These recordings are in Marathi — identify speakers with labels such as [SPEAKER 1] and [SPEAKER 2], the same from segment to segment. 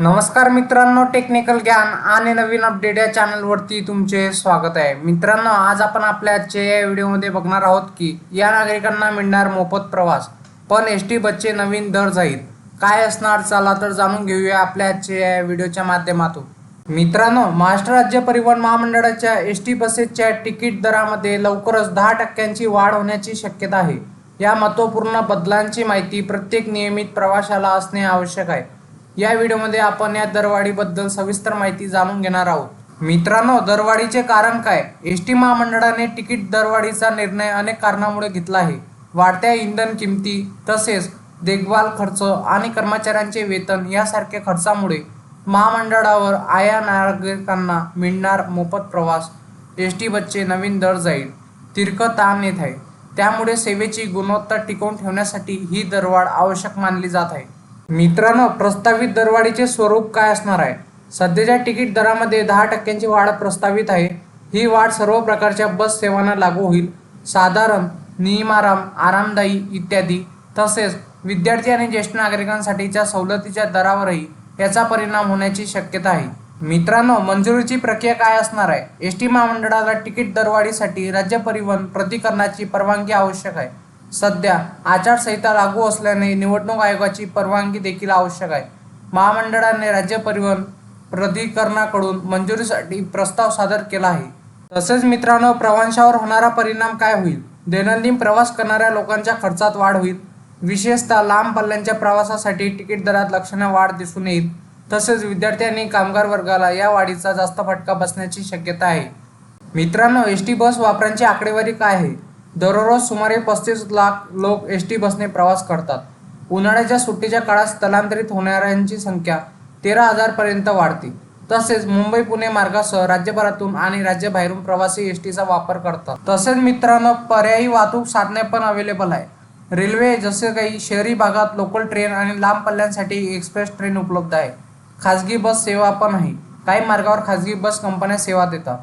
[SPEAKER 1] नमस्कार मित्रांनो टेक्निकल ज्ञान आणि नवीन अपडेट या चॅनलवरती तुमचे स्वागत आहे. मित्रांनो आज आपण आपल्या आजच्या या व्हिडिओमध्ये बघणार आहोत की या नागरिकांना मिळणार मोफत प्रवास पण एस टी बसचे नवीन दर जाईल काय असणार? चला तर जाणून घेऊया आपल्या आजच्या या व्हिडिओच्या माध्यमातून. मित्रांनो महाराष्ट्र राज्य परिवहन महामंडळाच्या एस टी बसेसच्या तिकीट दरामध्ये लवकरच दहा टक्क्यांची वाढ होण्याची शक्यता आहे. या महत्त्वपूर्ण बदलांची माहिती प्रत्येक नियमित प्रवाशाला असणे आवश्यक आहे. या व्हिडिओमध्ये आपण या दरवाढीबद्दल सविस्तर माहिती जाणून घेणार आहोत. मित्रांनो दरवाढीचे कारण काय? एस टी महामंडळाने तिकीट दरवाढीचा निर्णय अनेक कारणामुळे घेतला आहे. वाढत्या इंधन किमती तसेच देखभाल खर्च आणि कर्मचाऱ्यांचे वेतन यासारख्या खर्चामुळे महामंडळावर आया नागरिकांना मिळणार मोफत प्रवास. एस टी बसचे नवीन दर जाईल तिरकं ताण येत आहे. त्यामुळे सेवेची गुणवत्ता टिकवून ठेवण्यासाठी ही दरवाढ आवश्यक मानली जात आहे. मित्रांनो प्रस्तावित दरवाढीचे स्वरूप काय असणार आहे? सध्याच्या तिकीट दरामध्ये दहा टक्क्यांची वाढ प्रस्तावित आहे. ही वाढ सर्व प्रकारच्या बस सेवांना लागू होईल. साधारण नियमाराम आरामदायी इत्यादी. तसेच विद्यार्थी आणि ज्येष्ठ नागरिकांसाठीच्या सवलतीच्या दरावरही याचा परिणाम होण्याची शक्यता आहे. मित्रांनो मंजुरीची प्रक्रिया काय असणार आहे? एस टी महामंडळाला तिकीट दरवाढीसाठी राज्य परिवहन प्राधिकरणाची परवानगी आवश्यक आहे. सध्या आचारसंहिता लागू असल्याने निवडणूक आयोगाची परवानगी देखील आवश्यक आहे. महामंडळाने राज्य परिवहन प्राधिकरणाकडून मंजुरीसाठी प्रस्ताव सादर केला आहे. तसेच मित्रांनो प्रवाशावर होणारा परिणाम काय होईल? दैनंदिन प्रवास करणाऱ्या लोकांच्या खर्चात वाढ होईल. विशेषतः लांब पल्ल्यांच्या प्रवासासाठी तिकीट दरात लक्षणीय वाढ दिसून येईल. तसेच विद्यार्थी आणि कामगार वर्गाला या वाढीचा जास्त फटका बसण्याची शक्यता आहे. मित्रांनो एस टी बस वापरांची आकडेवारी काय आहे? दररोज सुमारे पस्तीस लाख लोक एस टी बसने प्रवास करतात. उन्हाळ्याच्या सुट्टीच्या काळात स्थलांतरित होणाऱ्यांची संख्या तेरा हजारपर्यंत वाढते. तसेच मुंबई पुणे मार्गासह राज्यभरातून आणि राज्याबाहेरून प्रवासी एस टीचा वापर करतात. तसेच मित्रांनो पर्यायी वाहतूक साधने पण अवेलेबल आहे. रेल्वे जसे काही शहरी भागात लोकल ट्रेन आणि लांब पल्ल्यांसाठी एक्सप्रेस ट्रेन उपलब्ध आहे. खाजगी बस सेवा पण आहे. काही मार्गावर खाजगी बस कंपन्या सेवा देतात.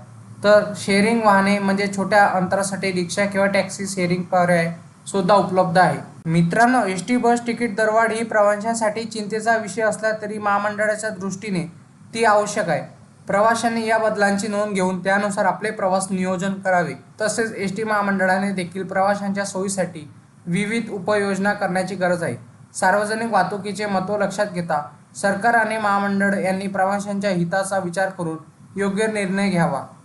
[SPEAKER 1] तर शेअरिंग वाहने म्हणजे छोट्या अंतरासाठी रिक्षा किंवा टॅक्सी शेअरिंग पर्याय सुद्धा उपलब्ध आहे. मित्रांनो एस टी बस तिकीट दरवाढ ही प्रवाशांसाठी चिंतेचा विषय असला तरी महामंडळाच्या दृष्टीने ती आवश्यक आहे. प्रवाशांनी या बदलांची नोंद घेऊन त्यानुसार आपले प्रवास नियोजन करावे. तसेच एस टी महामंडळाने देखील प्रवाशांच्या सोयीसाठी विविध उपाययोजना करण्याची गरज आहे. सार्वजनिक वाहतुकीचे महत्त्व लक्षात घेता सरकार आणि महामंडळ यांनी प्रवाशांच्या हिताचा विचार करून योग्य निर्णय घ्यावा.